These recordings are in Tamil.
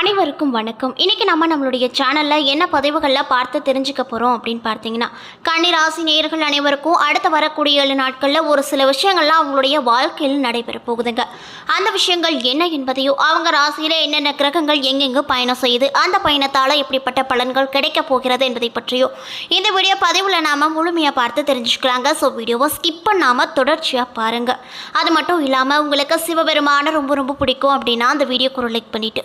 அனைவருக்கும் வணக்கம். இன்னைக்கு நம்ம நம்மளுடைய சேனலில் என்ன பதிவுகளில் பார்த்து தெரிஞ்சுக்க போகிறோம் அப்படின்னு பார்த்தீங்கன்னா கன்னிராசி நேயர்கள் அனைவருக்கும் அடுத்து வரக்கூடிய ஏழு நாட்களில் ஒரு சில விஷயங்கள்லாம் அவங்களுடைய வாழ்க்கையில் நடைபெற போகுதுங்க. அந்த விஷயங்கள் என்ன என்பதையோ அவங்க ராசியில் என்னென்ன கிரகங்கள் எங்கெங்கு பயணம் செய்யுது அந்த பயணத்தால் எப்படிப்பட்ட பலன்கள் கிடைக்க போகிறது என்பதை பற்றியோ இந்த வீடியோ பதிவில் நாம் முழுமையாக பார்த்து தெரிஞ்சுக்கலாங்க. ஸோ வீடியோவை ஸ்கிப் பண்ணாமல் தொடர்ச்சியாக பாருங்கள் அது மட்டும் இல்லாமல் உங்களுக்கு சிவபெருமான ரொம்ப ரொம்ப பிடிக்கும் அப்படின்னா அந்த வீடியோக்கு ஒரு லைக் பண்ணிவிட்டு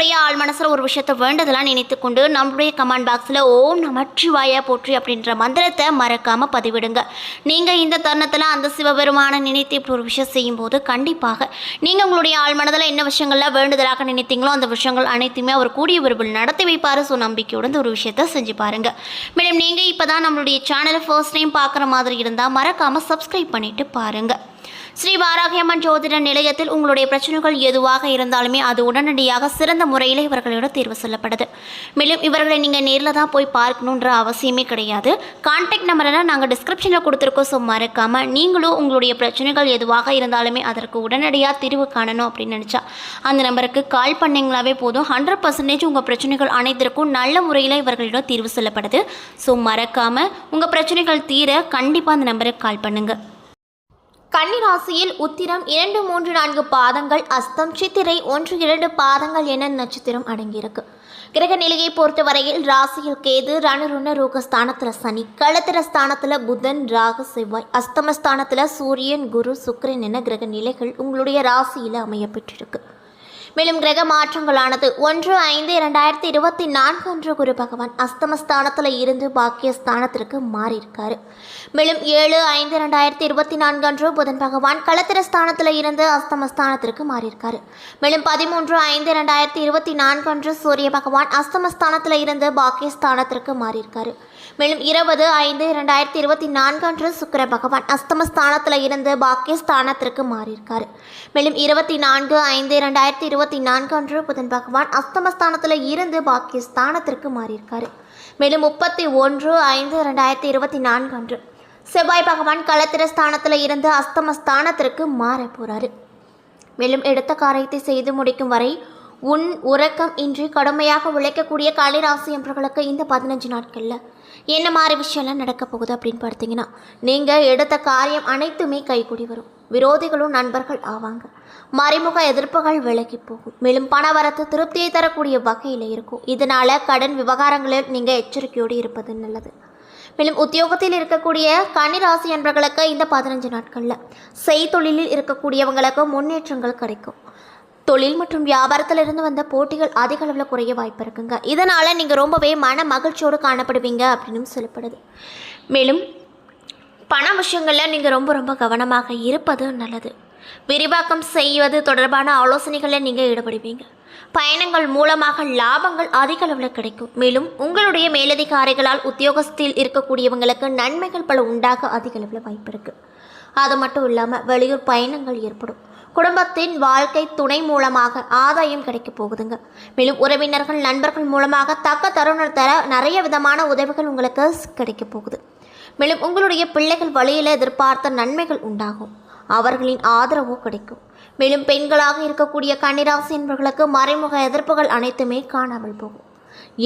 நம்மளுடைய ஆள் மனசில் ஒரு விஷயத்தை வேண்டதெல்லாம் நினைத்து கொண்டு நம்மளுடைய கமெண்ட் பாக்ஸில் ஓம் நமச்சிவாயா போற்றி அப்படின்ற மந்திரத்தை மறக்காமல் பதிவிடுங்க. நீங்கள் இந்த தருணத்தில் அந்த சிவபெருமான நினைத்து இப்படி ஒரு விஷயம் செய்யும்போது கண்டிப்பாக நீங்கள் உங்களுடைய ஆள் மனதில் என்ன விஷயங்கள்லாம் வேண்டுதலாக நினைத்தீங்களோ அந்த விஷயங்கள் அனைத்துமே அவர் கூடிய விரும்பில் நடத்தி வைப்பார். ஸோ நம்பிக்கையோடு இந்த ஒரு விஷயத்தை செஞ்சு பாருங்கள் மேடம் நீங்கள் இப்போ தான் நம்மளுடைய சேனலை ஃபர்ஸ்ட் டைம் பார்க்குற மாதிரி இருந்தால் மறக்காமல் சப்ஸ்கிரைப் பண்ணிவிட்டு பாருங்கள் ஸ்ரீ வாராகியம்மன் ஜோதிட நிலையத்தில் உங்களுடைய பிரச்சனைகள் எதுவாக இருந்தாலுமே அது உடனடியாக சிறந்த முறையில் இவர்களிடம் தேர்வு சொல்லப்படுது. மேலும் இவர்களை நீங்கள் நேரில் தான் போய் பார்க்கணுன்ற அவசியமே கிடையாது. கான்டாக்ட் நம்பரை நாங்கள் டிஸ்கிரிப்ஷனில் கொடுத்துருக்கோம். ஸோ மறக்காமல் நீங்களும் உங்களுடைய பிரச்சனைகள் எதுவாக இருந்தாலுமே அதற்கு உடனடியாக தீர்வு காணணும் அப்படின்னு நினச்சா அந்த நம்பருக்கு கால் பண்ணிங்களாவே போதும். ஹண்ட்ரட் பர்சன்டேஜ் உங்கள் பிரச்சனைகள் அனைத்திற்கும் நல்ல முறையில் இவர்களிடம் தீர்வு சொல்லப்படுது. ஸோ மறக்காமல் உங்கள் பிரச்சனைகள் தீர கண்டிப்பாக அந்த நம்பருக்கு கால் பண்ணுங்கள் கன்னிராசியில் உத்திரம் இரண்டு மூன்று நான்கு பாதங்கள் அஸ்தம் சித்திரை ஒன்று இரண்டு பாதங்கள் என நட்சத்திரம் அடங்கியிருக்கு. கிரக நிலையை பொறுத்தவரையில் ராசியில் கேது ரணருண ரோகஸ்தானத்தில் சனி களத்திர ஸ்தானத்தில் புதன் ராகு செவ்வாய் அஸ்தமஸ்தானத்தில் சூரியன் குரு சுக்கரன் என கிரக நிலைகள் உங்களுடைய ராசியில் அமையப்பெற்றிருக்கு மேலும் கிரக மாற்றங்களானது ஒன்று ஐந்து இரண்டாயிரத்தி இருபத்தி நான்கு அன்று குரு பகவான் அஸ்தமஸ்தானத்தில் இருந்து பாக்கியஸ்தானத்திற்கு மாறியிருக்காரு. மேலும் ஏழு ஐந்து இரண்டாயிரத்தி இருபத்தி நான்கு அன்று புதன் பகவான் களத்திரஸ்தானத்தில் இருந்து அஸ்தமஸ்தானத்திற்கு மாறியிருக்காரு. மேலும் பதிமூன்று ஐந்து இரண்டாயிரத்தி இருபத்தி நான்கு அன்று சூரிய பகவான் அஸ்தமஸ்தானத்தில் இருந்து பாக்கியஸ்தானத்திற்கு மாறியிருக்காரு. மேலும் இருபது ஐந்து இரண்டாயிரத்தி இருபத்தி நான்கு அன்று பகவான் அஸ்தமஸ்தானத்தில் இருந்து பாக்கியஸ்தானத்திற்கு மாறியிருக்கார். மேலும் இருபத்தி நான்கு ஐந்து இரண்டாயிரத்தி இருபத்தி நான்கு அன்று புதன் பகவான் அஸ்தமஸ்தானத்தில் இருந்து பாக்கியஸ்தானத்திற்கு மாறியிருக்கார். மேலும் முப்பத்தி ஒன்று ஐந்து இரண்டாயிரத்தி இருபத்தி நான்கு அன்று செவ்வாய் பகவான் களத்திர ஸ்தானத்தில் இருந்து அஸ்தமஸ்தானத்திற்கு மாற போகிறாரு மேலும் எடுத்த காரியத்தை செய்து முடிக்கும் வரை உன் உறக்கம் இன்றி கடுமையாக உழைக்கக்கூடிய கலைராசி என்பவர்களுக்கு இந்த பதினஞ்சு நாட்களில் என்ன மாதிரி விஷயம்லாம் நடக்க போகுது அப்படின்னு பார்த்தீங்கன்னா நீங்கள் எடுத்த காரியம் அனைத்துமே கைகூடி வரும். விரோதிகளும் நண்பர்கள் ஆவாங்க. மறைமுக எதிர்ப்புகள் விலகி போகும். மேலும் பணவரத்து திருப்தியை தரக்கூடிய வகையில் இருக்கும். இதனால் கடன் விவகாரங்களில் நீங்கள் எச்சரிக்கையோடு இருப்பது நல்லது. மேலும் உத்தியோகத்தில் இருக்கக்கூடிய கன்னிராசி என்பவர்களுக்கு இந்த பதினஞ்சு நாட்களில் செய்தொழிலில் இருக்கக்கூடியவங்களுக்கு முன்னேற்றங்கள் கிடைக்கும். தொழில் மற்றும் வியாபாரத்தில் இருந்து வந்த போட்டிகள் அதிக அளவில் குறைய வாய்ப்பு இருக்குங்க. இதனால் நீங்கள் ரொம்பவே மன மகிழ்ச்சியோடு காணப்படுவீங்க அப்படின்னு சொல்லப்படுது. மேலும் பண விஷயங்களில் நீங்கள் ரொம்ப ரொம்ப கவனமாக இருப்பது நல்லது. விரிவாக்கம் செய்வது தொடர்பான ஆலோசனைகளில் நீங்கள் ஈடுபடுவீங்க. பயணங்கள் மூலமாக லாபங்கள் அதிக அளவில் கிடைக்கும். மேலும் உங்களுடைய மேலதிகாரிகளால் உத்தியோகஸ்தில் இருக்கக்கூடியவங்களுக்கு நன்மைகள் பல உண்டாக அதிக அளவில் வாய்ப்பு இருக்குது அது மட்டும் இல்லாமல் வெளியூர் பயணங்கள் ஏற்படும். குடும்பத்தின் வாழ்க்கை துணை மூலமாக ஆதாயம் கிடைக்க போகுதுங்க. மேலும் உறவினர்கள் நண்பர்கள் மூலமாக தக்க தருணத்தில் நிறைய விதமான உதவிகள் உங்களுக்கு கிடைக்க போகுது. மேலும் உங்களுடைய பிள்ளைகள் வழியில் எதிர்பார்த்த நன்மைகள் உண்டாகும். அவர்களின் ஆதரவு கிடைக்கும். மேலும் பெண்களாக இருக்கக்கூடிய கன்னிராசி என்பவர்களுக்கு மறைமுக எதிர்ப்புகள் அனைத்துமே காணாமல் போகும்.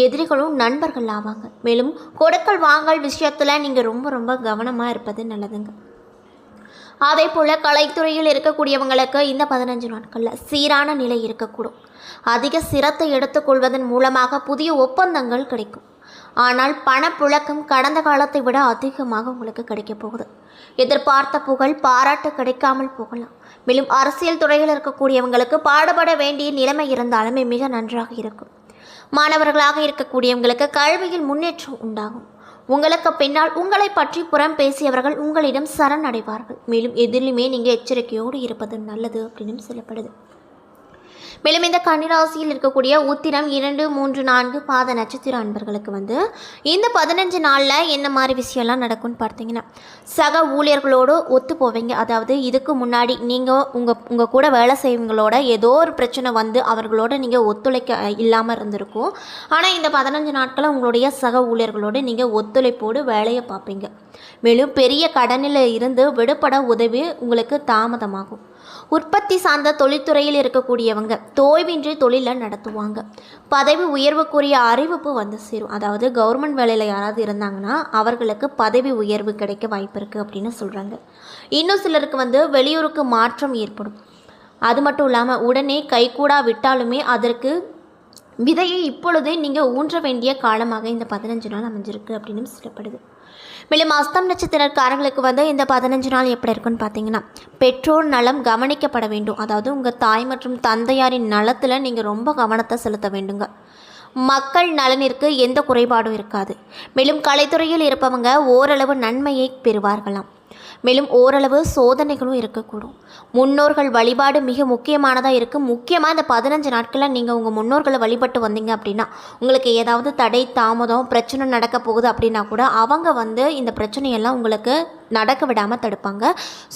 எதிரிகளும் நண்பர்கள் ஆவாங்க. மேலும் கொடுக்கல் வாங்கல் விஷயத்தில் நீங்கள் ரொம்ப ரொம்ப கவனமாக இருப்பது நல்லதுங்க. அதே போல் கலைத்துறையில் இருக்கக்கூடியவங்களுக்கு இந்த பதினஞ்சு நாட்களில் சீரான நிலை இருக்கக்கூடும். அதிக சிரத்தை எடுத்துக்கொள்வதன் மூலமாக புதிய ஒப்பந்தங்கள் கிடைக்கும். ஆனால் பணப்புழக்கம் கடந்த காலத்தை விட அதிகமாக உங்களுக்கு கிடைக்க போகுது. எதிர்பார்த்த புகழ் பாராட்டு கிடைக்காமல் போகலாம். மேலும் அரசியல் துறையில் இருக்கக்கூடியவங்களுக்கு பாடுபட வேண்டிய நிலைமை இருந்தாலுமே மிக நன்றாக இருக்கும். மாணவர்களாக இருக்கக்கூடியவங்களுக்கு கல்வியில் முன்னேற்றம் உண்டாகும். உங்களுக்கு பின்னால் உங்களை பற்றி புறம் பேசியவர்கள் உங்களிடம் சரண் அடைவார்கள் மேலும் எதிலுமே நீங்கள் எச்சரிக்கையோடு இருப்பது நல்லது அப்படின்னு சொல்லப்படுது. மேலும் இந்த கன்னிராசியில் இருக்கக்கூடிய உத்திரம் இரண்டு மூன்று நான்கு பாத நட்சத்திர அன்பர்களுக்கு வந்து இந்த பதினஞ்சு நாளில் என்ன மாதிரி விஷயம்லாம் நடக்கும்னு பார்த்தீங்கன்னா சக ஊழியர்களோடு ஒத்து போவீங்க. அதாவது இதுக்கு முன்னாடி நீங்கள் உங்கள் உங்கள் கூட வேலை செய்வங்களோட ஏதோ ஒரு பிரச்சனை வந்து அவர்களோட நீங்கள் ஒத்துழைக்க இல்லாமல் இருந்திருக்கும். ஆனால் இந்த பதினஞ்சு நாட்களில் உங்களுடைய சக ஊழியர்களோடு நீங்கள் ஒத்துழைப்போடு வேலையை பார்ப்பீங்க. மேலும் பெரிய கடனில் இருந்து விடுபட உதவி உங்களுக்கு தாமதமாகும். உற்பத்தி சார்ந்த தொழில்துறையில் இருக்கக்கூடியவங்க தோய்வின்றி தொழிலை நடத்துவாங்க. பதவி உயர்வுக்குரிய அறிவிப்பு வந்து சேரும். அதாவது கவர்மெண்ட் வேலையில் யாராவது இருந்தாங்கன்னா அவர்களுக்கு பதவி உயர்வு கிடைக்க வாய்ப்பு இருக்குது அப்படின்னு சொல்கிறாங்க இன்னும் சிலருக்கு வந்து வெளியூருக்கு மாற்றம் ஏற்படும். அது மட்டும் இல்லாமல் உடனே கைகூடா விட்டாலுமே அதற்கு விதையை இப்பொழுதே நீங்கள் ஊன்ற வேண்டிய காலமாக இந்த பதினஞ்சு நாள் அமைஞ்சிருக்கு அப்படின்னு சொல்லப்படுது. மேலும் அஸ்தம் நட்சத்திரக்காரங்களுக்கு வந்து இந்த பதினஞ்சு நாள் எப்படி இருக்குன்னு பார்த்தீங்கன்னா பெற்றோர் நலம் கவனிக்கப்பட வேண்டும். அதாவது உங்கள் தாய் மற்றும் தந்தையாரின் நலத்தில் நீங்கள் ரொம்ப கவனத்தை செலுத்த வேண்டுங்க. மக்கள் நலனிற்கு எந்த குறைபாடும் இருக்காது. மேலும் கலைத்துறையில் இருப்பவங்க ஓரளவு நன்மையை பெறுவார்களாம். மேலும் ஓரளவு சோதனைகளும் இருக்கக்கூடும். முன்னோர்கள் வழிபாடு மிக முக்கியமானதாக இருக்குது முக்கியமாக இந்த பதினஞ்சு நாட்களில் நீங்கள் உங்கள் முன்னோர்களை வழிபட்டு வந்தீங்க அப்படின்னா உங்களுக்கு ஏதாவது தடை தாமதம் பிரச்சனை நடக்க போகுது அப்படின்னா கூட அவங்க வந்து இந்த பிரச்சனையெல்லாம் உங்களுக்கு நடக்க விடாமல் தடுப்பாங்க.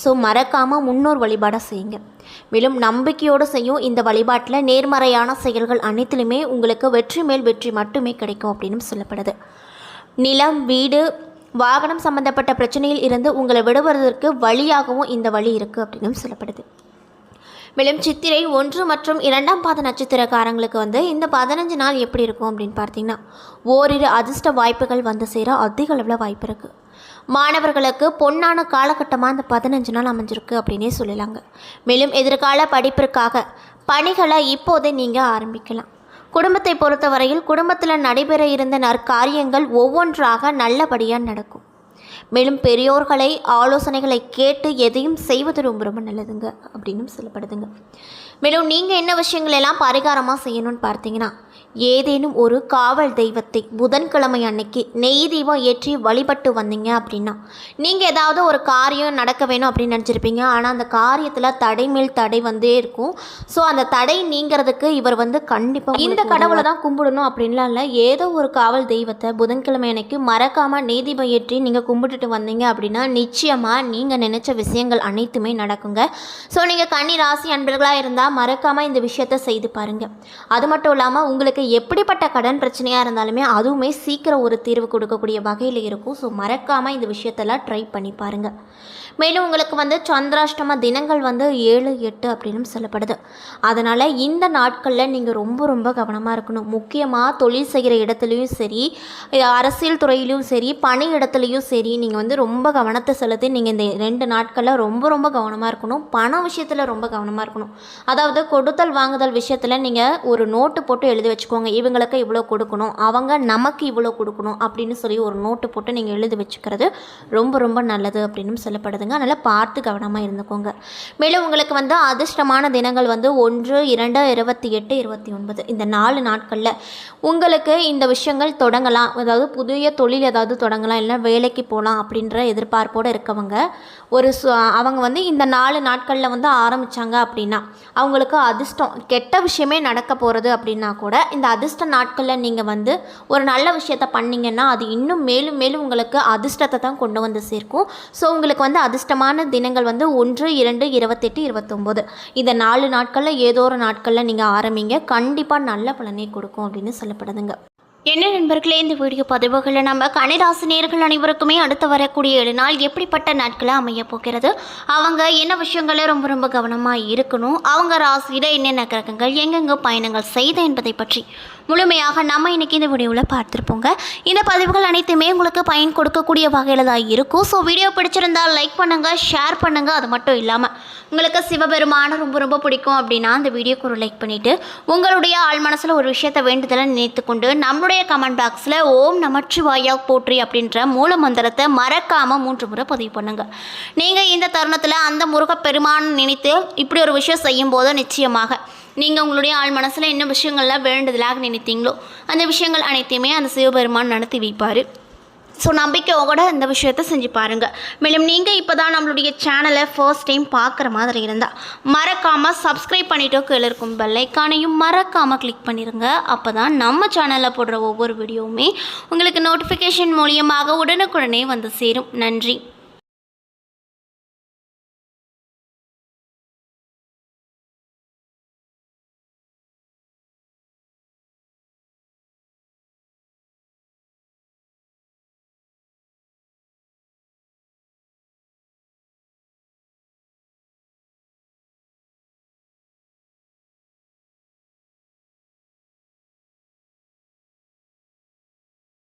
ஸோ மறக்காமல் முன்னோர் வழிபாடை செய்யுங்க. மேலும் நம்பிக்கையோடு செய்யும் இந்த வழிபாட்டில் நேர்மறையான செயல்கள் அனைத்திலுமே உங்களுக்கு வெற்றி மேல் வெற்றி மட்டுமே கிடைக்கும் அப்படின்னு சொல்லப்படுது. நிலம் வீடு வாகனம் சம்பந்தப்பட்ட பிரச்சனையில் இருந்து உங்களை விடுவதற்கு வழியாகவும் இந்த வழி இருக்குது அப்படின்னு சொல்லப்படுது. மேலும் சித்திரை ஒன்று மற்றும் இரண்டாம் பாத நட்சத்திரக்காரங்களுக்கு வந்து இந்த பதினஞ்சு நாள் எப்படி இருக்கும் அப்படின்னு பார்த்தீங்கன்னா ஓரிரு அதிர்ஷ்ட வாய்ப்புகள் வந்து சேர அதிக அளவில் வாய்ப்பு இருக்குது மாணவர்களுக்கு பொன்னான காலகட்டமாக இந்த பதினஞ்சு நாள் அமைஞ்சிருக்கு அப்படின்னே சொல்லலாங்க. மேலும் எதிர்கால படிப்பிற்காக பணிகளை இப்போதே நீங்கள் ஆரம்பிக்கலாம். குடும்பத்தை பொறுத்தவரையில் குடும்பத்தில் நடைபெற இருந்த நற்காரியங்கள் ஒவ்வொன்றாக நல்லபடியாக நடக்கும். மேலும் பெரியோர்களை ஆலோசனைகளை கேட்டு எதையும் செய்வது ரொம்ப ரொம்ப நல்லதுங்க அப்படின்னு சொல்லப்படுதுங்க. மேலும் நீங்கள் என்ன விஷயங்கள் எல்லாம் பரிகாரமாக செய்யணும்னு பார்த்தீங்கன்னா ஏதேனும் ஒரு காவல் தெய்வத்தை புதன்கிழமை அன்னைக்கு நெய் தீபம் ஏற்றி வழிபட்டு வந்தீங்க அப்படின்னா நீங்கள் ஏதாவது ஒரு காரியம் நடக்க வேணும் அப்படின்னு நினச்சிருப்பீங்க. ஆனால் அந்த காரியத்தில் தடை மேல் தடை வந்தே இருக்கும். ஸோ அந்த தடை நீங்கிறதுக்கு இவர் வந்து கண்டிப்பாக இந்த கடவுளை தான் கும்பிடணும் அப்படின்லாம் இல்லை. ஏதோ ஒரு காவல் தெய்வத்தை புதன்கிழமை அன்னைக்கு மறக்காமல் நெய் தீபம் ஏற்றி நீங்கள் கும்பிட்டுட்டு வந்தீங்க அப்படின்னா நிச்சயமாக நீங்கள் நினச்ச விஷயங்கள் அனைத்துமே நடக்குங்க. ஸோ நீங்கள் கன்னி ராசி அன்பர்களாக இருந்தால் மறக்காமல் இந்த விஷயத்தை செய்து பாருங்கள் அது மட்டும் இல்லாமல் உங்களுக்கு எப்படிப்பட்ட கடன் பிரச்சனையாக இருந்தாலுமே அதுவுமே சீக்கிரம் ஒரு தீர்வு கொடுக்கக்கூடிய வகையில் இருக்கும். ஸோ மறக்காமல் இந்த விஷயத்தெல்லாம் ட்ரை பண்ணி பாருங்கள் மேலும் உங்களுக்கு வந்து சந்திராஷ்டம தினங்கள் வந்து ஏழு எட்டு அப்படின்னு சொல்லப்படுது. அதனால் இந்த நாட்களில் நீங்கள் ரொம்ப ரொம்ப கவனமாக இருக்கணும். முக்கியமாக தொழில் செய்கிற இடத்துலையும் சரி அரசியல் துறையிலையும் சரி பணி இடத்துலையும் சரி நீங்கள் வந்து ரொம்ப கவனத்தை செலுத்தி நீங்கள் இந்த ரெண்டு நாட்களில் ரொம்ப ரொம்ப கவனமாக இருக்கணும். பண விஷயத்தில் ரொம்ப கவனமாக இருக்கணும். அதாவது கொடுத்தல் வாங்குதல் விஷயத்தில் நீங்கள் ஒரு நோட்டு போட்டு எழுதி வச்சுக்கோங்க. இவங்களுக்கு இவ்வளோ கொடுக்கணும். அவங்க நமக்கு இவ்வளோ கொடுக்கணும் அப்படின்னு சொல்லி ஒரு நோட்டு போட்டு நீங்கள் எழுதி வச்சுக்கிறது ரொம்ப ரொம்ப நல்லது அப்படின்னு சொல்லப்படுதுங்க. அதனால் பார்த்து கவனமாக இருந்துக்கோங்க. மேலும் உங்களுக்கு வந்து அதிர்ஷ்டமான தினங்கள் வந்து ஒன்று இரண்டு இருபத்தி எட்டு இருபத்தி ஒன்பது. இந்த நாலு நாட்களில் உங்களுக்கு இந்த விஷயங்கள் தொடங்கலாம். அதாவது புதிய தொழில் ஏதாவது தொடங்கலாம். இல்லை வேலைக்கு போகலாம் அப்படின்ற எதிர்பார்ப்போடு இருக்கவங்க ஒரு சு அவங்க வந்து இந்த நாலு நாட்களில் வந்து ஆரம்பித்தாங்க அப்படின்னா அவங்களுக்கு அதிர்ஷ்டம். கெட்ட விஷயமே நடக்க போகிறது அப்படின்னா கூட இந்த அதிர்ஷ்ட நாட்களில் நீங்கள் வந்து ஒரு நல்ல விஷயத்த பண்ணிங்கன்னா அது இன்னும் மேலும் மேலும் உங்களுக்கு அதிர்ஷ்டத்தை தான் கொண்டு வந்து சேர்க்கும். ஸோ உங்களுக்கு வந்து அதிர்ஷ்டமான தினங்கள் வந்து ஒன்று இரண்டு இருபத்தெட்டு இருபத்தொம்போது. இந்த நாலு நாட்களில் ஏதோ ஒரு நாட்களில் நீங்கள் ஆரம்பிங்க. கண்டிப்பாக நல்ல பலனை கொடுக்கும் அப்படின்னு சொல்லப்படுதுங்க. என்ன நண்பர்களே இந்த வீடியோ பதிவுகளில் நம்ம கணிராசி நேர்கள் அனைவருக்குமே அடுத்து வரக்கூடிய ஏழு நாள் எப்படிப்பட்ட நாட்களை அமைய போகிறது? அவங்க என்ன விஷயங்களே ரொம்ப ரொம்ப கவனமாக இருக்கணும்? அவங்க ராசியில் என்னென்ன கிரகங்கள் எங்கெங்கே பயணங்கள் செய்த என்பதை பற்றி முழுமையாக நம்ம இன்றைக்கி இந்த வீடியோவில் பார்த்துருப்போங்க. இந்த பதிவுகள் அனைத்துமே உங்களுக்கு பயன் கொடுக்கக்கூடிய வகையில் தான் இருக்கும். ஸோ வீடியோ பிடிச்சிருந்தால் லைக் பண்ணுங்கள் ஷேர் பண்ணுங்கள் அது மட்டும் இல்லாமல் உங்களுக்கு சிவபெருமான ரொம்ப ரொம்ப பிடிக்கும் அப்படின்னா அந்த வீடியோக்கு ஒரு லைக் பண்ணிவிட்டு உங்களுடைய ஆள் மனசில் ஒரு விஷயத்தை வேண்டுதலை நினைத்து கொண்டு நம்மளுடைய கமெண்ட் பாக்ஸில் ஓம் நமச்சிவாயா போற்றி அப்படின்ற மூல மந்திரத்தை மறக்காமல் மூன்று முறை பதிவு பண்ணுங்கள் நீங்கள் இந்த தருணத்தில் அந்த முருகப்பெருமான் நினைத்து இப்படி ஒரு விஷயம் செய்யும்போது நிச்சயமாக நீங்கள் உங்களுடைய ஆள் மனசில் என்ன விஷயங்கள்லாம் வேண்டுதலாக நினைத்தீங்களோ அந்த விஷயங்கள் அனைத்தையுமே அந்த சிவபெருமான் நடத்தி வைப்பார். ஸோ நம்பிக்கையோட இந்த விஷயத்த செஞ்சு பாருங்கள் மேலும் நீங்கள் இப்போ தான் நம்மளுடைய சேனலை ஃபர்ஸ்ட் டைம் பார்க்குற மாதிரி இருந்தால் மறக்காமல் சப்ஸ்கிரைப் பண்ணிவிட்டோ கீழே இருக்கும் பெல்லைக்கானையும் மறக்காமல் கிளிக் பண்ணிடுங்க அப்போ தான் நம்ம சேனலில் போடுற ஒவ்வொரு வீடியோவுமே உங்களுக்கு நோட்டிஃபிகேஷன் மூலியமாக உடனுக்குடனே வந்து சேரும். நன்றி.